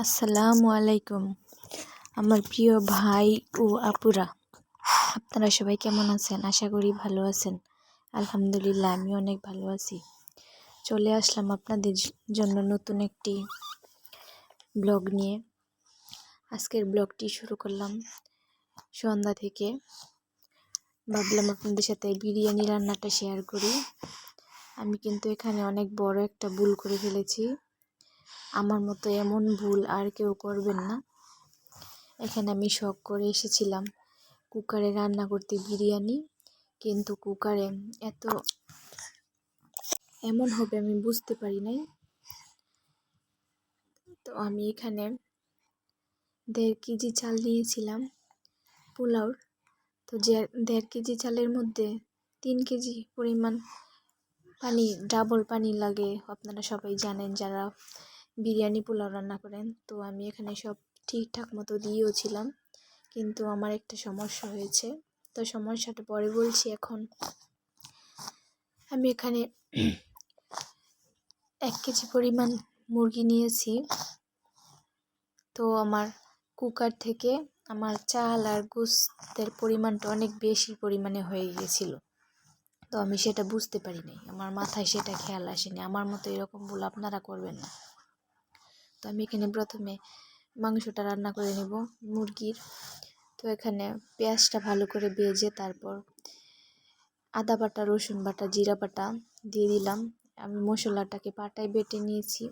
আসসালামু আলাইকুম, আমার প্রিয় ভাই ও আপুরা। আপনারা সবাই কেমন আছেন? আশা করি ভালো আছেন। আলহামদুলিল্লাহ আমি অনেক ভালো আছি। চলে আসলাম আপনাদের জন্য নতুন একটি ব্লগ নিয়ে। আজকের ব্লগটি শুরু করলাম সন্ধ্যা থেকে। ভাবলাম আপনাদের সাথে বিরিয়ানি রান্নাটা শেয়ার করি। আমি কিন্তু এখানে অনেক বড় একটা ভুল করে ফেলেছি। আমার মতো এমন ভুল আর কেউ করবেন না। এখানে আমি শখ করে এসেছিলাম কুকারে রান্না করতে বিরিয়ানি, কিন্তু কুকারে এত এমন হবে আমি বুঝতে পারি নাই। তো আমি এখানে দেড় কেজি চাল নিয়েছিলাম পোলাওর। তো যে দেড় কেজি চালের মধ্যে তিন কেজি পরিমাণ পানি, ডাবল পানি লাগে, আপনারা সবাই জানেন যারা বিরিয়ানি পোলাও রান্না করেন। তো আমি এখানে সব ঠিকঠাক মতো দিয়েওছিলাম কিন্তু আমার একটা সমস্যা হয়েছে। তো সমস্যাটা পরে বলছি এখন। আমি এখানে এক কেজি পরিমাণ মুরগি নিয়েছি। তো আমার কুকার থেকে আমার চাল আর গোস্তের পরিমাণটা অনেক বেশি পরিমাণে হয়ে গিয়েছিল তো আমি সেটা বুঝতে পারি নাই। আমার মাথায় সেটা খেয়াল আসেনি। আমার মতো এরকম ভুল আপনারা করবেন না। তো আমি এখানে প্রথমে মাংসটা রান্না করে নেব মুরগির। তো এখানে পেঁয়াজটা ভালো করে ভেজে তারপর আদা বাটা, রসুন বাটা, জিরা বাটা দিয়ে দিলাম। আমি মশলাটাকে পাটায় বেটে নিয়েছি।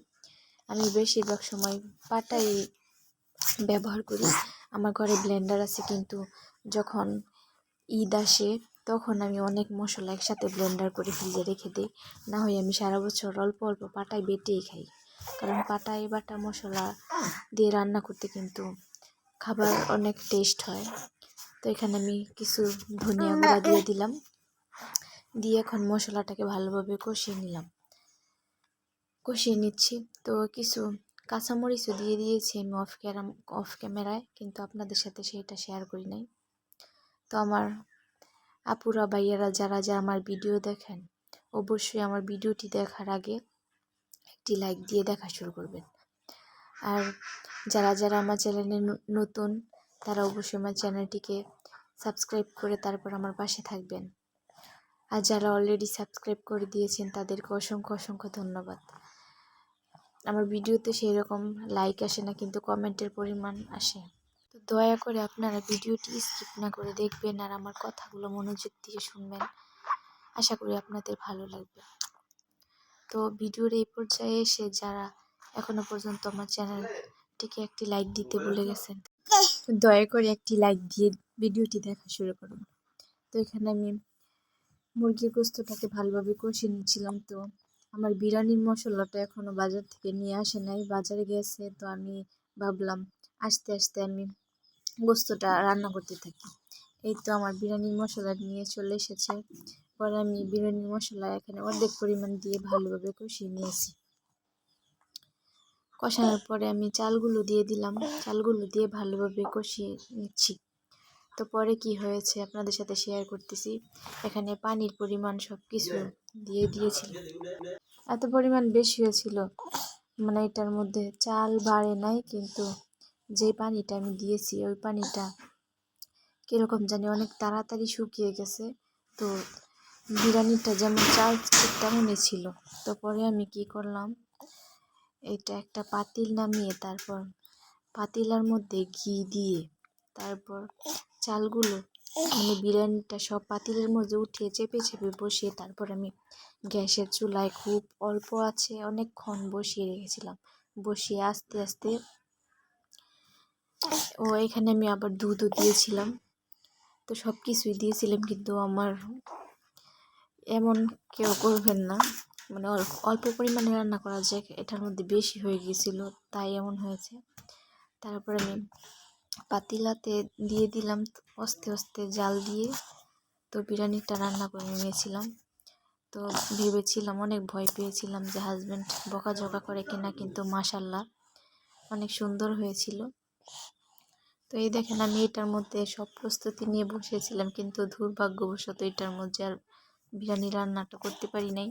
আমি বেশিরভাগ সময় পাটাই ব্যবহার করি। আমার ঘরে ব্লেন্ডার আছে কিন্তু যখন ঈদ আসে তখন আমি অনেক মশলা একসাথে ব্লেন্ডার করে ফ্রিজে রেখে দিই। না হয় আমি সারা বছর অল্প অল্প পাটায় বেটেই খাই। কারণ পাটায় বাটা মশলা দিয়ে রান্না করতে কিন্তু খাবার অনেক টেস্ট হয়। তো এখানে আমি কিছু ধনিয়া গুঁড়া দিয়ে দিলাম। দিয়ে এখন মশলাটাকে ভালোভাবে কষিয়ে নিলাম। কষিয়ে নিচ্ছি। তো কিছু কাঁচামরিচও দিয়ে দিয়েছি আমি অফ ক্যারাম অফ ক্যামেরায় কিন্তু আপনাদের সাথে সেটা শেয়ার করি নাই। তো আমার আপুরা, ভাইয়ারা যারা যারা আমার ভিডিও দেখেন, অবশ্যই আমার ভিডিওটি দেখার আগে একটি লাইক দিয়ে দেখা শুরু করবেন। আর যারা যারা আমার চ্যানেলে নতুন, তারা অবশ্যই আমার চ্যানেলটিকে সাবস্ক্রাইব করে তারপর আমার পাশে থাকবেন। আর যারা অলরেডি সাবস্ক্রাইব করে দিয়েছেন, তাদেরকে অসংখ্য অসংখ্য ধন্যবাদ। আমার ভিডিওতে সেই রকম লাইক আসে না, কিন্তু কমেন্টের পরিমাণ আসে। তো দয়া করে আপনারা ভিডিওটি স্কিপ না করে দেখবেন, আর আমার কথাগুলো মনোযোগ দিয়ে শুনবেন। আশা করি আপনাদের ভালো লাগবে। তো ভিডিওর এই পর্যায়ে এসে যারা এখনও পর্যন্ত আমার চ্যানেলটিকে একটি লাইক দিতে ভুলে গেছেন, দয়া করে একটি লাইক দিয়ে ভিডিওটি দেখা শুরু করুন। তো এখানে আমি মুরগির গোস্তটাকে ভালোভাবে কষিয়ে নিয়েছিলাম তো আমার বিরিয়ানির মশলাটা এখনও বাজার থেকে নিয়ে আসে নাই, বাজারে গেছে। তো আমি ভাবলাম, আস্তে আস্তে আমি গোস্তটা রান্না করতে থাকি। এই তো আমার বিরিয়ানির মশলা নিয়ে চলে এসেছে। পরে আমি বিরিয়ানির মশলা এখানে অর্ধেক পরিমাণ দিয়ে ভালোভাবে কষিয়ে নিয়েছি। কষানোর পরে আমি চালগুলো দিয়ে দিলাম। চালগুলো দিয়ে ভালোভাবে কষিয়ে নিচ্ছি। তো পরে কি হয়েছে আপনাদের সাথে শেয়ার করতেছি। এখানে পানির পরিমাণ সব কিছু দিয়ে দিয়েছিল এত পরিমাণ বেশি হয়েছিল মানে এটার মধ্যে চাল বাড়ে নাই, কিন্তু যে পানিটা আমি দিয়েছি, ওই পানিটা কীরকম জানি অনেক তাড়াতাড়ি শুকিয়ে গেছে। তো বিরিয়ানিটা যেমন চাল তেমনই ছিল। তো পরে আমি কি করলাম এটা একটা পাতিল নামিয়ে তারপর পাতিলার মধ্যে ঘি দিয়ে তারপর চালগুলো মানে বিরিয়ানিটা সব পাতিলের মধ্যে উঠিয়ে চেপে চেপে বসিয়ে তারপর আমি গ্যাসের চুলায় খুব অল্প আছে অনেকক্ষণ বসিয়ে রেখেছিলাম। বসিয়ে আস্তে আস্তে ও এখানে আমি আবার দুধও দিয়েছিলাম। তো সব কিছুই দিয়েছিলাম কিন্তু আমার এমন কেউ করবেন না। মানে অল্প পরিমাণে রান্না করা যায় এটার মধ্যে বেশি হয়ে গিয়েছিল, তাই এমন হয়েছে। তারপর আমি পাতিলাতে দিয়ে দিলাম আস্তে আস্তে জাল দিয়ে তো বিরিয়ানিটা রান্না করে নিয়েছিলাম। তো ভেবেছিলাম, অনেক ভয় পেয়েছিলাম যে হাজব্যান্ড বকাঝকা করে কিনা, কিন্তু মাসাল্লাহ অনেক সুন্দর হয়েছিল। তো এই দেখেন আমি এটার মধ্যে সব প্রস্তুতি নিয়ে বসেছিলাম, কিন্তু দুর্ভাগ্যবশত এটার মধ্যে আর বিরিয়ানি রান্নাটা করতে পারি নাই।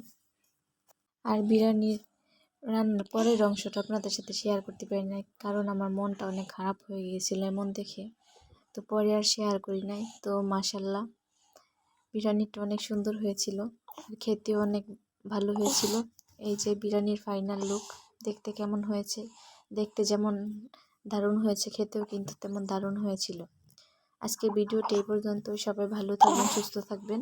আর বিরিয়ানির রান্নার পরের অংশটা আপনাদের সাথে শেয়ার করতে পারি নাই, কারণ আমার মনটা অনেক খারাপ হয়ে গিয়েছিল এমন দেখে। তো পরে আর শেয়ার করি নাই। তো মাসাল্লাহ বিরিয়ানিটা অনেক সুন্দর হয়েছিল খেতেও অনেক ভালো হয়েছিল। এই যে বিরিয়ানির ফাইনাল লুক দেখতে কেমন হয়েছে? দেখতে যেমন দারুণ হয়েছে, খেতেও কিন্তু তেমন দারুণ হয়েছিল। আজকে ভিডিওটি এই পর্যন্ত সবাই ভালো থাকবেন, সুস্থ থাকবেন।